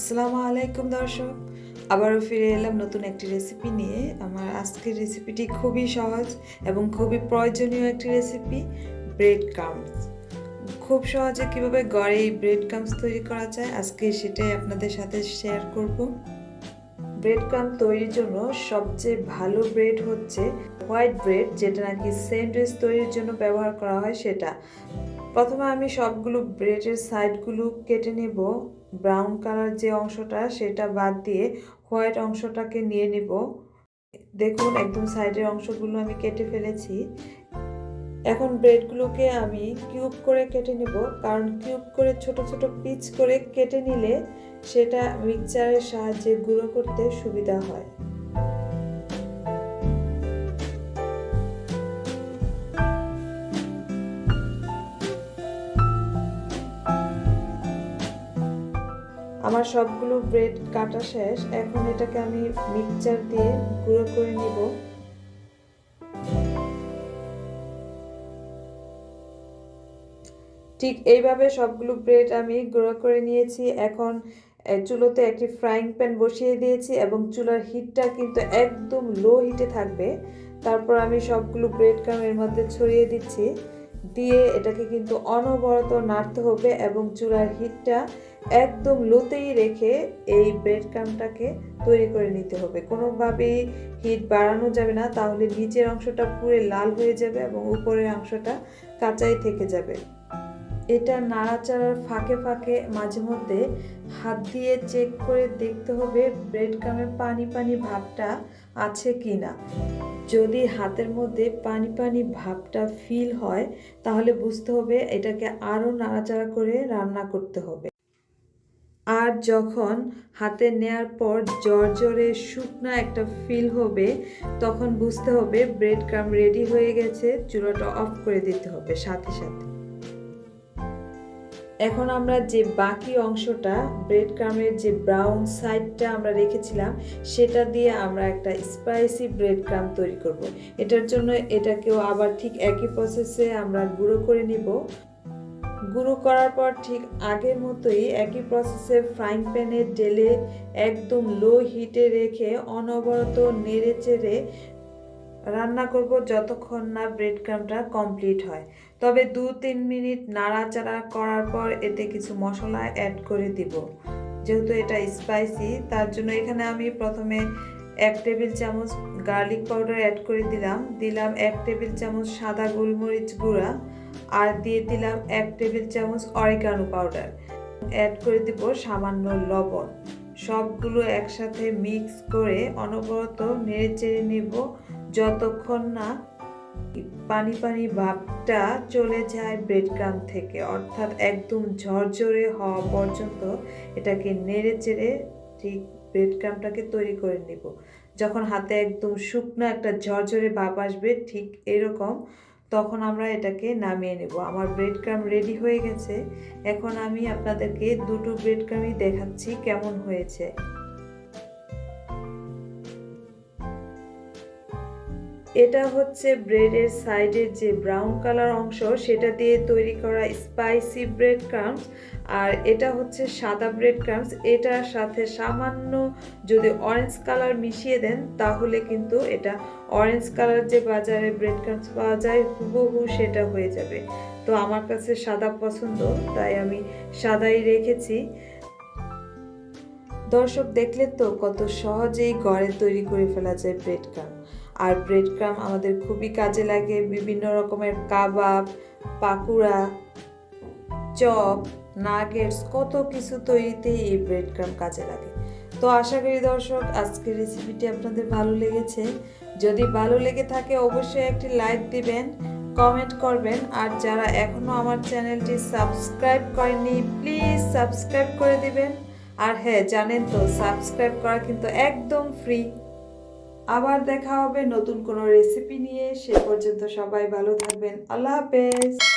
আসসালামু আলাইকুম দর্শক। আবারও ফিরে এলাম নতুন একটি রেসিপি নিয়ে। আমার আজকের রেসিপিটি খুবই সহজ এবং খুবই প্রয়োজনীয় একটি রেসিপি ব্রেড কামস খুব সহজে কীভাবে ঘরে এই ব্রেড কামস তৈরি করা যায় আজকে সেটাই আপনাদের সাথে শেয়ার করব। ব্রেড কাম তৈরির জন্য সবচেয়ে ভালো ব্রেড হচ্ছে হোয়াইট ব্রেড যেটা নাকি স্যান্ডউইচ তৈরির জন্য ব্যবহার করা হয় সেটা। প্রথমে আমি সবগুলো ব্রেডের সাইডগুলো কেটে নেব। ব্রাউন কালার যে অংশটা, সেটা বাদ দিয়ে হোয়াইট অংশটাকে নিয়ে নেব। দেখুন, একদম সাইডের অংশগুলো আমি কেটে ফেলেছি। এখন ব্রেডগুলোকে আমি কিউব করে কেটে নেব। কারণ কিউব করে ছোট ছোট পিচ করে কেটে নিলে সেটা মিক্সচারের সাহায্যে গুঁড়ো করতে সুবিধা হয়। আমার সবগুলো ব্রেড কাটা শেষ। এখন এটাকে আমি মিক্সচার দিয়ে গুঁড়ো করে নিব। ঠিক এইভাবে সবগুলো ব্রেড আমি গুঁড়ো করে নিয়েছি। এখন চুলোতে একটি ফ্রাইং প্যান বসিয়ে দিয়েছি এবং চুলার হিটটা কিন্তু একদম লো হিটে থাকবে। তারপর আমি সবগুলো ব্রেড ক্রাম এর মধ্যে ছড়িয়ে দিচ্ছি। দিয়ে এটাকে কিন্তু অনবরত নাড়তে হবে এবং চুলার হিটটা একদম লোতেই রেখে এই ব্রেড ক্রামটাকে তৈরি করে নিতে হবে। কোনোভাবেই হিট বাড়ানো যাবে না, তাহলে নিচের অংশটা পুরো লাল হয়ে যাবে এবং উপরের অংশটা কাঁচাই থেকে যাবে। এটা নাড়াচাড়ার ফাঁকে ফাঁকে মাঝে মধ্যে হাত দিয়ে চেক করে দেখতে হবে ব্রেড ক্রামে পানি পানি ভাবটা আছে কি না যদি হাতের মধ্যে পানি পানি ভাবটা ফিল হয়, তাহলে বুঝতে হবে এটাকে আরও নাড়াচাড়া করে রান্না করতে হবে। আর যখন হাতে নেয়ার পর জ্বর জ্বরে শুকনা একটা ফিল হবে, তখন বুঝতে হবে ব্রেড ক্রাম রেডি হয়ে গেছে, চুলাটা অফ করে দিতে হবে সাথে সাথে। এখন আমরা যে বাকি অংশটা ব্রেড ক্রামের যে ব্রাউন সাইডটা আমরা রেখেছিলাম, সেটা দিয়ে আমরা একটা স্পাইসি ব্রেড ক্রাম তৈরি করব। এটার জন্য এটাকেও আবার ঠিক একই প্রসেসে আমরা গুঁড়ো করে নিব গুঁড়ো করার পর ঠিক আগের মতোই একই প্রসেসে ফ্রাইং প্যানে ঢেলে একদম লো হিটে রেখে অনবরত নেড়ে চেড়ে রান্না করব যতক্ষণ না ব্রেড ক্রামটা কমপ্লিট হয়। তবে দু তিন মিনিট নাড়াচাড়া করার পর এতে কিছু মশলা অ্যাড করে দিব। যেহেতু এটা স্পাইসি তার জন্য এখানে আমি প্রথমে এক টেবিল চামচ গার্লিক পাউডার অ্যাড করে দিলাম। দিলাম এক টেবিল চামচ সাদা গোলমরিচ গুঁড়া আর দিয়ে দিলাম এক টেবিল চামচ অরিগানো পাউডার অ্যাড করে দিব সামান্য লবণ। সবগুলো একসাথে মিক্স করে অনবরত নেড়ে চেড়ে নেব। যতক্ষণ না পানি পানি ভাবটা চলে যায় ব্রেড ক্রাম থেকে, অর্থাৎ একদম ঝরঝরে হওয়া পর্যন্ত এটাকে নেড়ে চেড়ে ঠিক ব্রেড ক্রামটাকে তৈরি করে নিব। যখন হাতে একদম শুকনো একটা ঝরঝরে ভাব আসবে ঠিক এরকম, তখন আমরা এটাকে নামিয়ে নেব। আমার ব্রেড ক্রাম রেডি হয়ে গেছে। এখন আমি আপনাদেরকে দুটো ব্রেড ক্রামই দেখাচ্ছি কেমন হয়েছে। এটা হচ্ছে ব্রেডের সাইডের যে ব্রাউন কালার অংশ, সেটা দিয়ে তৈরি করা স্পাইসি ব্রেড ক্রামস। আর এটা হচ্ছে সাদা ব্রেড ক্রামস। এটার সাথে সামান্য যদি অরেঞ্জ কালার মিশিয়ে দেন, তাহলে কিন্তু এটা অরেঞ্জ কালার যে বাজারে ব্রেড ক্রামস পাওয়া যায়, হুবহু সেটা হয়ে যাবে। তো আমার কাছে সাদা পছন্দ, তাই আমি সাদাই রেখেছি। দর্শক, দেখলে তো কত সহজেই ঘরে তৈরি করে ফেলা যায় ব্রেড ক্রাম আর ব্রেড ক্রাম আমাদের খুবই কাজে লাগে। বিভিন্ন রকমের কাবাব, পাকুড়া, চপ নাগেটস কত কিছু তৈরিতে এই ব্রেড ক্রাম কাজে লাগে। তো আশা করি দর্শক, আজকের রেসিপিটি আপনাদের ভালো লেগেছে। যদি ভালো লেগে থাকে, অবশ্যই একটি লাইক দিবেন কমেন্ট করবেন। আর যারা এখনও আমার চ্যানেলটি সাবস্ক্রাইব করেনি প্লিজ সাবস্ক্রাইব করে দিবেন। আর হ্যাঁ জানেন তো সাবস্ক্রাইব করা কিন্তু একদম ফ্রি আবার দেখা হবে নতুন কোনো রেসিপি নিয়ে। সে পর্যন্ত সবাই ভালো থাকবেন। আল্লাহ হাফেজ।